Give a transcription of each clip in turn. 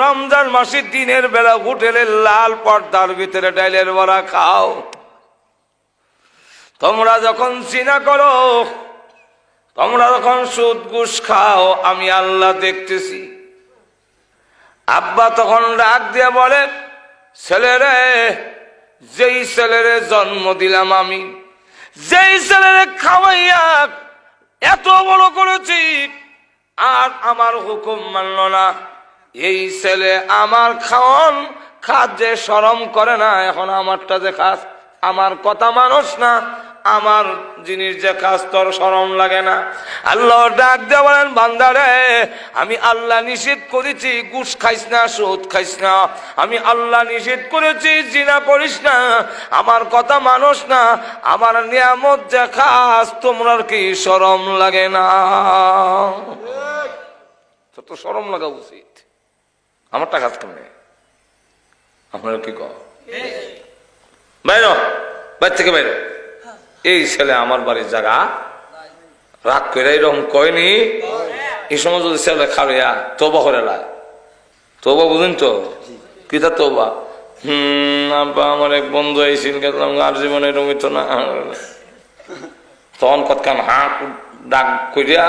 রমজান মাসে দিনের বেলা হোটেলের লাল পর্দার ভিতরে ডাইলের বড়া খাও। তোমরা যখন চিনা করো, তোমরা যখন সুদ ঘুষ খাও, আমি আল্লাহ দেখতেছি। আব্বা তখন ডাক দিয়ে বলে, ছেলেরে, যেই ছেলেরে জন্ম দিলাম আমি, যেই ছেলেরে খাওয়াইয়া এত বড় করেছি, আর আমার হুকুম মানল না। এই ছেলে আমার খাওয়ন খাদ্যে সরম করে না এখন আমারটা যে খাস আমার কথা মানুষ না আমার জিনিস যে খাস তোর সরম লাগে না। আল্লাহ ডাক দিয়ে বলেন বান্দারে আমি আল্লাহ নিষেধ করেছি গুস খাইস না সুদ খাইস না। আমি আল্লাহ নিষেধ করেছি জিনা করিস না আমার কথা মানুষ না আমার নিয়ামত যে খাস তোমরা কি সরম লাগে না? তো তো সরম লাগা উচিত। আমার টাকা কেমনে? আপনার কি কর বাইর বাইর থেকে বাইর এই ছেলে আমার বাড়ির জায়গা। রাগ করে এরকম কয়নি? এই সময় যদি ছেলে খাওয়া তোবা করে লাই তোবা বুঝুন তো? কিতা তোবা হম আব্বা আমার এক বন্ধু আইসিল গেলাম আর জীবনে রমিত না। তখন কতক্ষণ হাঁক ডাক করিয়া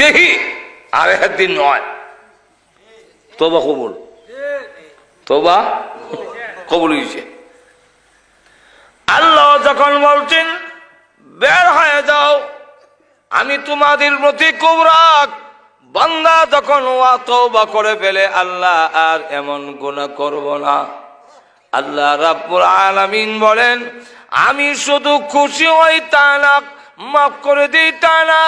দেখি আর একদিন নয়। তোবা কবুল। তোবা কবুল হয়েছে। আল্লাহ যখন বলছেন, বের হয়ে যাও, আমি তোমাদের প্রতি কুবরাক বান্দা যখন তওবা করে ফেলে, আল্লাহ আর এমন গুনাহ করব না। আল্লাহ রাব্বুল আলামিন বলেন, আমি শুধু খুশি হই তা না মাফ করে দিই তা না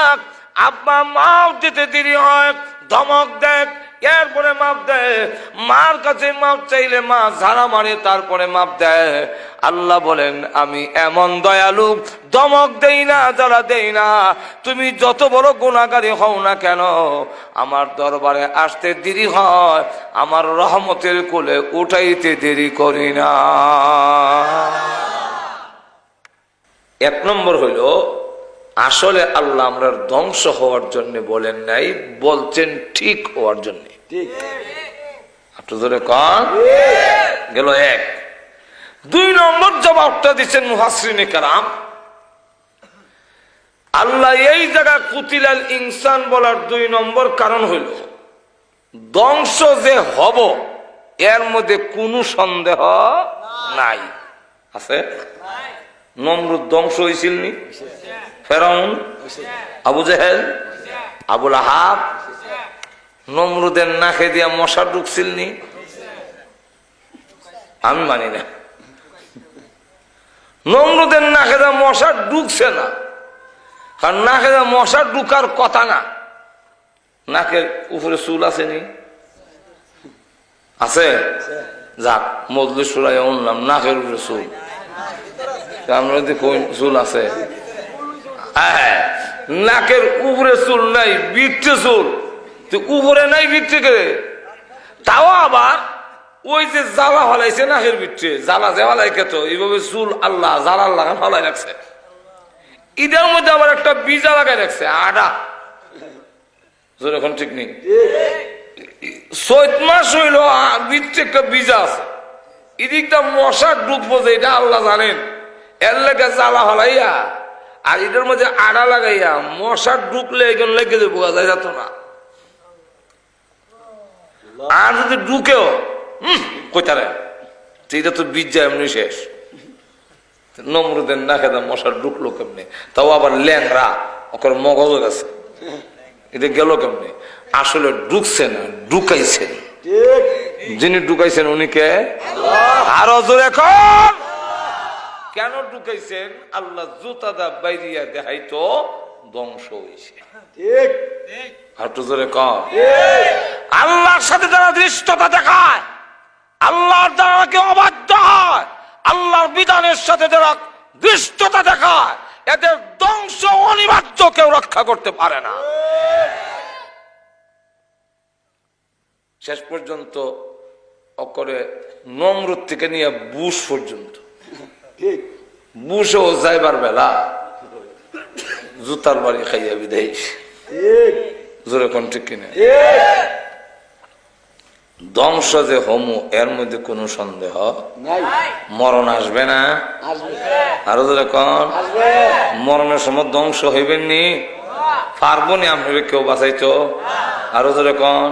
আব্বা মাও দিতে দেরি হয়, ধমক দেখ এরপরে মাপ দেয়। মার কাছে মাপ চাইলে মা ঝাড়া মারে, তারপরে মাপ দেয়। আল্লাহ বলেন, আমি এমন দয়ালু, দমক দেই না যারা দেই না। তুমি যত বড় গুণাগারী হও না কেন, আমার দরবারে আসতে দেরি হয়, আমার রহমতের কোলে উঠাইতে দেরি করি না। এক নম্বর হইল আসলে আল্লাহ আমরা ধ্বংস হওয়ার জন্য বলেন নাই বলছেন ঠিক হওয়ার জন্য। ঠিক। একটু ধরে কন? গেল এক। দুই নম্বর জবাবটা দিচ্ছেন মুহাসরিনে কারাম। আল্লাহ এই জায়গা কুতিলাল ইনসান বলার দুই নম্বর কারণ হইল ধ্বংস যে হব এর মধ্যে কোনো সন্দেহ নাই। আছে? নমরুদ ধ্বংস হয়েছিল ফেরাউন? আবু জাহেল? আবুল আহাব? নমরুদের নাকে দিয়া মশা ঢুকছিল আমি মানি না। নমরুদের নাকে দেওয়া মশা ঢুকছে না। কারণ নাকে দেওয়া মশা ঢুকার কথা না। নাকের উপরে চুল আছে নি আছে? যাক মজলু সুরাই উনলাম নাকের উপরে চুল। আমরা দেখো চুল আছে? হ্যাঁ নাকের উপরে চুল নাই বিটে চুল। তো উপরে নাই বিটে করে তাও আবার ওই যে জ্বালা হলাইছে নাকের বিটে জ্বালা যে হলাই খেত এইভাবে চুল আল্লাহ জ্বালার লাগান হলাই রাখছে। ঈদের মধ্যে আবার একটা বীজা লাগাই রাখছে, আডা। জোর এখন ঠিক নেই। চৈত মাস হইল বিটে একটা বীজা আছে। এদিকটা মশা ডুববো যে এটা আল্লাহ জানেন। এর লেগে জ্বালা হলাইয়া আর এটার মধ্যে আড়া লাগাইয়া মশা ঢুকলে এখানে লেগে যে বোঝা যায় যেত না। আর যদি ঢুকেও হম কইতারে এটা তো বীজ যায় এমনি শেষ। নমরুদের না খেতে মশা ঢুকলো কেমনি? তাও আবার ল্যাংরা ওকে মগজ গেছে। এটা গেল কেমনি? আসলে ঢুকছে না ঢুকাইছেন যিনি ঢুকাইছেন উনি কে? আরও জোরে কেন ঢুকাইছেন? আল্লাহ বাইরিয়া দেখাই তো ধ্বংস হয়েছে হাঁটু আল্লাহর সাথে যারা দৃষ্টতা দেখায় আল্লাহর দ্বারা কেউ অবাধ্য হয়? আল্লাহর বিধানের সাথে যারা দৃষ্টতা দেখায় এদের ধ্বংস অনিবার্য কেউ রক্ষা করতে পারে না। শেষ পর্যন্ত অকরে নমরুদ থেকে নিয়ে বুশ পর্যন্ত। ঠিক। বুশও যাইবার বেলা জুতার বাড়ি খাইয়া ঠিক জোরে কোন ঠিক কিনা? ধ্বংস যে হমু এর মধ্যে কোনো সন্দেহ? মরণ আসবে না? আরও যখন মরণের সময় ধ্বংস হইবেন নি? পারব নি আপনার কেউ বাঁচাইতো? আরও যখন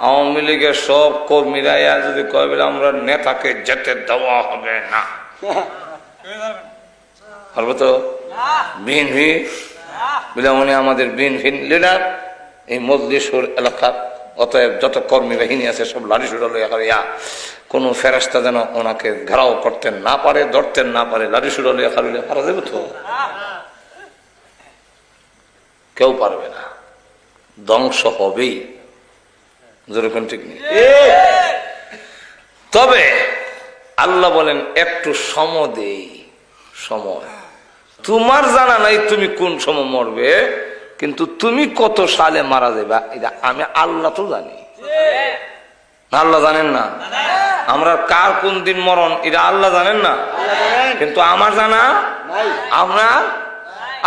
আওয়ামী লীগের সব কর্মীরা যদি কয় বলে আমরা নেতাকে যেতে দেওয়া হবে না। পারব তো? বিএনপি বলে উনি আমাদের বিএনপি লিডার এই মজলিশুর এলাকার অতএব যত কর্মী বাহিনী আছে সব লাঠি সুটা লইয়া করে ইয়া কোনো ফেরাস্তা যেন ওনাকে ঘেরাও করতে না পারে ধরতেন না পারে লাড়ি সুটা লইয়া খালিলে পারা যাবে তো? কেউ পারবে না। ধ্বংস হবেই। যেরকম ঠিক নেই? তবে আল্লাহ বলেন, একটু সম দেই সময় তোমার জানা নাই তুমি কোন সময় মরবে, কিন্তু তুমি কত সালে মারা যাবে এটা আমি আল্লাহ তো জানি। আল্লাহ জানেন না? আমরা কার কোন দিন মরণ, এটা আল্লাহ জানেন না? কিন্তু আমার জানা আপনার?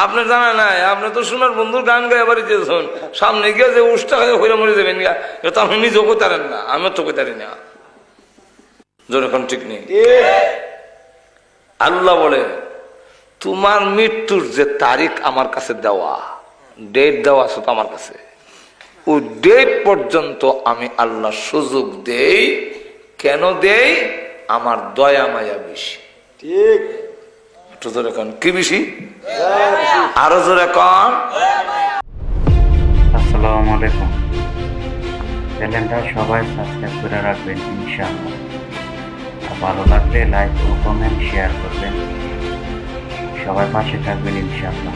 আপনার জানা নাই? আপনি তো শোনার বন্ধু গান গায়ে বাড়ি যেতেছেন সামনে গিয়ে যে উষ্টা হয়ে হইলে মরে যাবেন গা এটা তো আপনি নিজেও করতে না, আমিও তো পারি না। যখন ঠিক নেই? আল্লাহ বলে তোমার মৃত্যুর যে তারিখ আমার কাছে দেওয়া ডেট দেওয়া আছে তো আমার কাছে ওই ডেট পর্যন্ত আমি আল্লাহ সুযোগ দেই কেন দেই? আমার দয়া মায়া বেশি। ঠিক। একটু জোরে কন কি বেশি? আরও জোরে কন? আসসালামু আলাইকুম। চ্যানেলটা সবাই সাবস্ক্রাইব করে রাখবেন ইনশাআল্লাহ। ভালো লাগলে লাইক ও কমেন্ট শেয়ার করবেন। সবাই পাশে থাকবেন ইনশাআল্লাহ।